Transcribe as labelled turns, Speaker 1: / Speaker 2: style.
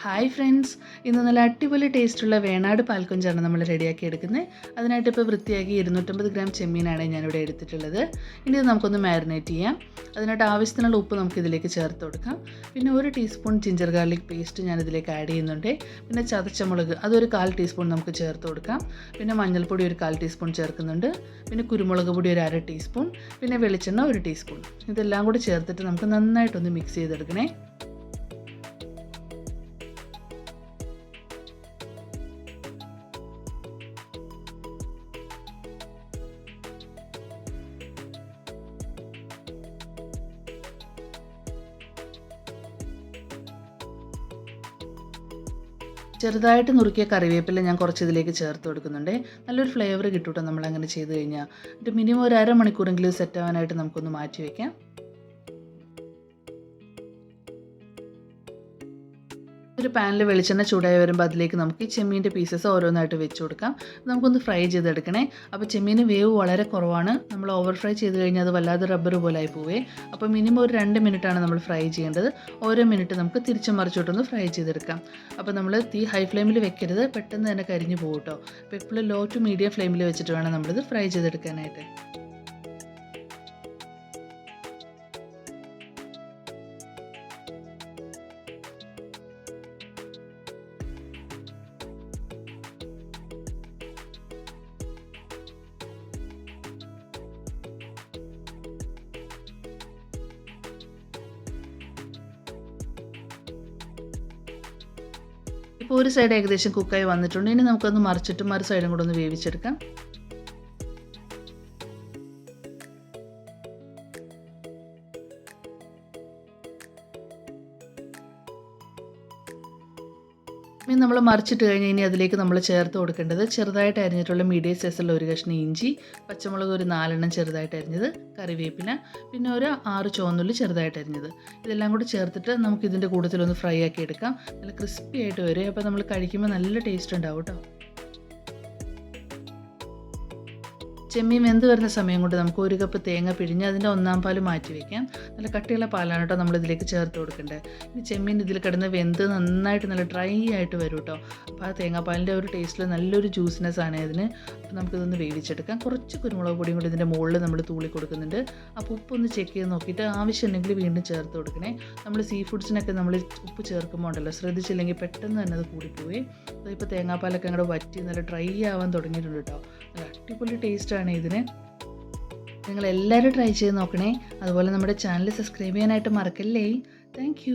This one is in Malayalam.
Speaker 1: ഹായ് ഫ്രണ്ട്സ് ഇന്ന് നല്ല അടിപൊളി ടേസ്റ്റുള്ള വേണാട് പാൽക്കൊഞ്ചാണ് നമ്മൾ റെഡിയാക്കി എടുക്കുന്നത്. അതിനായിട്ട് ഇപ്പോൾ വൃത്തിയാക്കി ഇരുന്നൂറ്റമ്പത് ഗ്രാം ചെമ്മീനാണ് ഞാനിവിടെ എടുത്തിട്ടുള്ളത്. ഇനി ഇത് നമുക്കൊന്ന് മാരിനേറ്റ് ചെയ്യാം. അതിനായിട്ട് ആവശ്യത്തിനുള്ള ഉപ്പ് നമുക്ക് ഇതിലേക്ക് ചേർത്ത് കൊടുക്കാം. പിന്നെ ഒരു ടീസ്പൂൺ ജിഞ്ചർ ഗാർലിക് പേസ്റ്റ് ഞാൻ ഇതിലേക്ക് ആഡ് ചെയ്യുന്നുണ്ട്. പിന്നെ ചതച്ചമുളക് അതൊരു കാൽ ടീസ്പൂൺ നമുക്ക് ചേർത്ത് കൊടുക്കാം. പിന്നെ മഞ്ഞൾപ്പൊടി ഒരു കാൽ ടീസ്പൂൺ ചേർക്കുന്നുണ്ട്. പിന്നെ കുരുമുളക് പൊടി ഒരു അര ടീസ്പൂൺ പിന്നെ വെളിച്ചെണ്ണ ഒരു ടീസ്പൂൺ ഇതെല്ലാം കൂടി ചേർത്തിട്ട് നമുക്ക് നന്നായിട്ടൊന്ന് മിക്സ് ചെയ്തെടുക്കണേ. ചെറുതായിട്ട് നുറുക്കിയ കറിവേപ്പില ഞാൻ കുറച്ച് ഇതിലേക്ക് ചേർത്ത് കൊടുക്കുന്നുണ്ട്. നല്ലൊരു ഫ്ലേവർ കിട്ടും കേട്ടോ നമ്മളങ്ങനെ ചെയ്ത് കഴിഞ്ഞാൽ എന്നിട്ട് മിനിമം ഒരു അരമണിക്കൂറെങ്കിലും സെറ്റ് ആവാനായിട്ട് നമുക്കൊന്ന് മാറ്റി വയ്ക്കാം ഒരു പാനിൽ വെളിച്ചെണ്ണ ചൂടായി വരുമ്പോൾ അതിലേക്ക് നമുക്ക് ഈ ചെമ്മീന്റെ പീസസ് ഓരോന്നായിട്ട് വെച്ച് കൊടുക്കാം. നമുക്കൊന്ന് ഫ്രൈ ചെയ്തെടുക്കണേ. അപ്പോൾ ചെമ്മീന് വേവ് വളരെ കുറവാണ്. നമ്മൾ ഓവർ ഫ്രൈ ചെയ്ത് കഴിഞ്ഞാൽ അത് വല്ലാതെ റബ്ബർ പോലെ ആയി പോവേ. അപ്പോൾ മിനിമം ഒരു രണ്ട് മിനിറ്റാണ് നമ്മൾ ഫ്രൈ ചെയ്യേണ്ടത്. ഓരോ മിനിറ്റ് നമുക്ക് തിരിച്ചു മറിച്ചോട്ടൊന്ന് ഫ്രൈ ചെയ്തെടുക്കാം. അപ്പോൾ നമ്മൾ തീ ഹൈ ഫ്ലെയിമിൽ വെക്കരുത്. പെട്ടെന്ന് തന്നെ കരിഞ്ഞു പോകും കേട്ടോ അപ്പോൾ എപ്പോഴും ലോ ടു മീഡിയം ഫ്ലെയിമിൽ വെച്ചിട്ട് വേണം നമ്മളിത് ഫ്രൈ ചെയ്തെടുക്കാനായിട്ട്. ഇപ്പോൾ ഒരു സൈഡ് ഏകദേശം കുക്കായി വന്നിട്ടുണ്ട്. ഇനി നമുക്കൊന്ന് മറിച്ചിട്ട് മറു സൈഡും കൂടെ ഒന്ന് വേവിച്ചെടുക്കാം. ഇനി നമ്മൾ മറിച്ചിട്ട് കഴിഞ്ഞ് ഇനി അതിലേക്ക് നമ്മൾ ചേർത്ത് കൊടുക്കേണ്ടത് ചെറുതായിട്ട് അരിഞ്ഞിട്ടുള്ള മീഡിയം സൈസുള്ള ഒരു കഷ്ണം ഇഞ്ചി പച്ചമുളക് ഒരു നാലെണ്ണം ചെറുതായിട്ട് അരിഞ്ഞത് കറിവേപ്പില പിന്നെ ഒരു ആറ് ചുവന്നുള്ളി ചെറുതായിട്ട് അരിഞ്ഞത്. ഇതെല്ലാം കൂടി ചേർത്തിട്ട് നമുക്ക് ഇതിന്റെ കൂട്ടത്തിലൊന്ന് ഫ്രൈ ആക്കി എടുക്കാം. നല്ല ക്രിസ്പി ആയിട്ട് വരും. അപ്പോൾ നമ്മൾ കഴിക്കുമ്പോൾ നല്ല ടേസ്റ്റ് ഉണ്ടാവും കേട്ടോ. ചെമ്മീൻ വെന്ത് വരുന്ന സമയം കൊണ്ട് നമുക്ക് ഒരു കപ്പ് തേങ്ങ പിഴിഞ്ഞ് അതിന്റെ ഒന്നാം പാൽ മാറ്റി വയ്ക്കാം നല്ല കട്ടിയുള്ള പാലാണ് കേട്ടോ നമ്മൾ ഇതിലേക്ക് ചേർത്ത് കൊടുക്കേണ്ടത് ഇനി ചെമ്മീൻ ഇതിൽ കിടന്ന് വെന്ത് നന്നായിട്ട് നല്ല ഡ്രൈ ആയിട്ട് വരും കേട്ടോ. അപ്പോൾ ആ തേങ്ങാപ്പാലിന്റെ ഒരു ടേസ്റ്റിൽ നല്ലൊരു ജ്യൂസിനെസ് ആണ് അതിന്. അപ്പോൾ നമുക്കിതൊന്ന് വേവിച്ചെടുക്കാം. കുറച്ച് കുരുമുളക് പൊടിയും കൂടി ഇതിന്റെ മുകളിൽ നമ്മൾ തൂളി കൊടുക്കുന്നുണ്ട്. അപ്പോൾ ഉപ്പൊന്ന് ചെക്ക് ചെയ്ത് നോക്കിയിട്ട് ആവശ്യമുണ്ടെങ്കിൽ വീണ്ടും ചേർത്ത് കൊടുക്കണേ. നമ്മൾ സീ ഫുഡ്സിനൊക്കെ നമ്മൾ ഉപ്പ് ചേർക്കുമ്പോൾ ഉണ്ടല്ലോ ശ്രദ്ധിച്ചില്ലെങ്കിൽ പെട്ടെന്ന് തന്നെ അത് കൂടിപ്പോയി ഇപ്പോൾ തേങ്ങാപ്പാലൊക്കെ അങ്ങോട്ട് വറ്റി നല്ല ഡ്രൈ ആവാൻ തുടങ്ങിയിട്ടുണ്ട് കേട്ടോ. അടിപൊളി ടേസ്റ്റാണ് ഇതിന്. നിങ്ങൾ എല്ലാവരും ട്രൈ ചെയ്ത് നോക്കണേ. അതുപോലെ നമ്മുടെ ചാനൽ സബ്സ്ക്രൈബ് ചെയ്യാനായിട്ട് മറക്കല്ലേ? താങ്ക്